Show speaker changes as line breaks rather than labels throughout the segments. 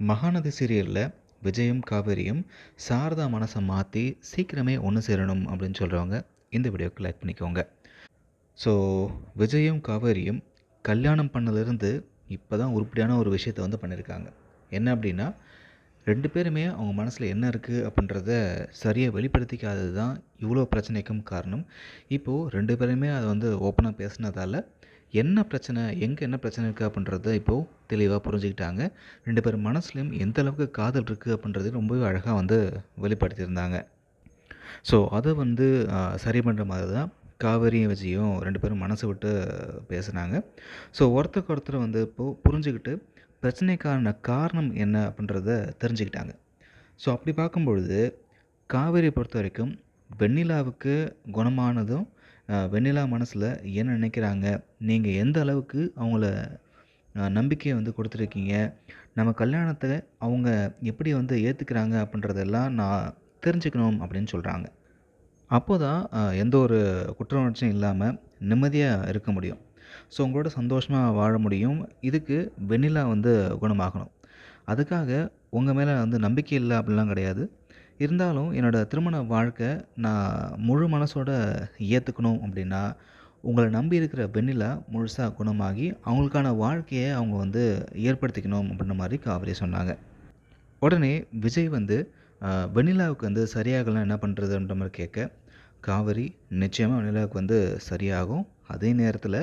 மகாநதி சீரியலில் விஜயும் காவேரியும் சாரதா மனசை மாற்றி சீக்கிரமே ஒன்று சேரணும் அப்படின்னு சொல்கிறவங்க இந்த வீடியோக்கு லைக் பண்ணிக்கோங்க. ஸோ விஜயும் காவேரியும் கல்யாணம் பண்ணதுலேருந்து இப்போ தான் உருப்படியான ஒரு விஷயத்தை வந்து பண்ணியிருக்காங்க என்ன அப்படின்னா ரெண்டு பேருமே அவங்க மனசில் என்ன இருக்குது அப்படின்றத சரியாக வெளிப்படுத்திக்காதது தான் இவ்வளோ பிரச்சனைக்கும் காரணம். இப்போது ரெண்டு பேருமே அதை வந்து ஓப்பனாக பேசினதால என்ன பிரச்சனை எங்கே என்ன பிரச்சனை இருக்குது அப்படின்றத இப்போது தெளிவாக புரிஞ்சுக்கிட்டாங்க. ரெண்டு பேர் மனசுலையும் எந்த அளவுக்கு காதல் இருக்குது அப்படின்றது ரொம்பவே அழகாக வந்து வெளிப்படுத்தியிருந்தாங்க. ஸோ அதை வந்து சரி பண்ணுற மாதிரி தான் காவேரியும் விஜயும் ரெண்டு பேரும் மனசு விட்டு பேசுனாங்க. ஸோ ஒருத்தருக்கு ஒருத்தர் வந்து இப்போது புரிஞ்சுக்கிட்டு பிரச்சனைக்கான காரணம் என்ன அப்படின்றத தெரிஞ்சுக்கிட்டாங்க. ஸோ அப்படி பார்க்கும்பொழுது காவேரி பொறுத்த வரைக்கும் வெண்ணிலாவுக்கு குணமானதும் வெண்ணிலா மனசில் என்ன நினைக்கிறாங்க? நீங்கள் எந்த அளவுக்கு அவங்கள நம்பிக்கையை வந்து கொடுத்துருக்கீங்க? நம்ம கல்யாணத்தை அவங்க எப்படி வந்து ஏற்றுக்கிறாங்க அப்படின்றதெல்லாம் நான் தெரிஞ்சுக்கணும் அப்படின்னு சொல்கிறாங்க அப்போ தான் எந்த ஒரு குற்ற உணர்ச்சியும் இல்லாமல் நிம்மதியாக இருக்க முடியும். ஸோ உங்களோட சந்தோஷமாக வாழ முடியும். இதுக்கு வெண்ணிலா வந்து குணமாகணும். அதுக்காக உங்கள் மேலே வந்து நம்பிக்கை இல்லை அப்படிலாம் கிடையாது. இருந்தாலும் என்னோடய திருமண வாழ்க்கை நான் முழு மனசோட ஏற்றுக்கணும் அப்படின்னா உங்களை நம்பி இருக்கிற வெண்ணிலா முழுசாக குணமாகி அவங்களுக்கான வாழ்க்கையை அவங்க வந்து ஏற்படுத்திக்கணும் அப்படின்ற மாதிரி காவிரி சொன்னாங்க. உடனே விஜய் வந்து வெண்ணிலாவுக்கு வந்து சரியாகலாம் என்ன பண்ணுறதுன்ற மாதிரி கேட்க காவிரி நிச்சயமாக வெண்ணிலாவுக்கு வந்து சரியாகும். அதே நேரத்தில்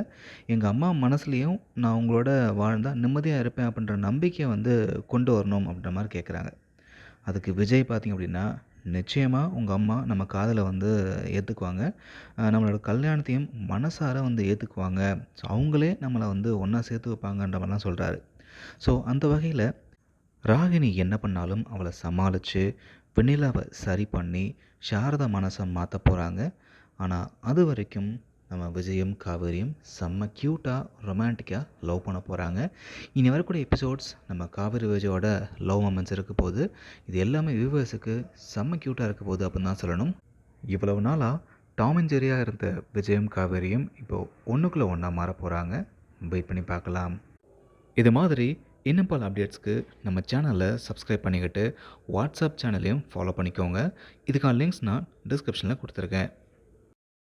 எங்கள் அம்மா மனசுலேயும் நான் உங்களோட வாழ்ந்தால் நிம்மதியாக இருப்பேன் அப்படின்ற நம்பிக்கையை வந்து கொண்டு வரணும் அப்படின்ற மாதிரி கேட்குறாங்க அதுக்கு விஜய் பார்த்திங்க அப்படின்னா நிச்சயமாக உங்கள் அம்மா நம்ம காதலை வந்து ஏற்றுக்குவாங்க நம்மளோட கல்யாணத்தையும் மனசார வந்து ஏற்றுக்குவாங்க ஸோ அவங்களே நம்மளை வந்து ஒன்றா சேர்த்து வைப்பாங்கன்ற மாதிரிலாம் சொல்கிறாரு ஸோ அந்த வகையில் ராகினி என்ன பண்ணாலும் அவளை சமாளித்து வெண்ணிலாவை சரி பண்ணி சாரதா மனசை மாற்ற போகிறாங்க ஆனால் அது வரைக்கும் நம்ம விஜயும் காவேரியும் செம்ம க்யூட்டாக ரொமான்டிக்காக லவ் பண்ண போகிறாங்க இனி வரக்கூடிய எபிசோட்ஸ் நம்ம காவேரி விஜயோட லவ் மொமெண்ட்ஸ் இருக்க போது இது எல்லாமே வியூவர்ஸுக்கு செம்ம க்யூட்டாக இருக்க போகுது அப்படின்னு தான் சொல்லணும். இவ்வளவு நாளாக டாம் அண்ட் ஜெரியாக இருந்த விஜயும் காவேரியும் இப்போது ஒன்றுக்குள்ளே ஒன்றா மாற போகிறாங்க வெயிட் பண்ணி பார்க்கலாம். இது மாதிரி இன்னும் பல அப்டேட்ஸ்க்கு நம்ம சேனலை சப்ஸ்கிரைப் பண்ணிக்கிட்டு வாட்ஸ்அப் சேனலையும் ஃபாலோ பண்ணிக்கோங்க. இதுக்கான லிங்க்ஸ் நான் டிஸ்கிரிப்ஷனில் கொடுத்துருக்கேன்.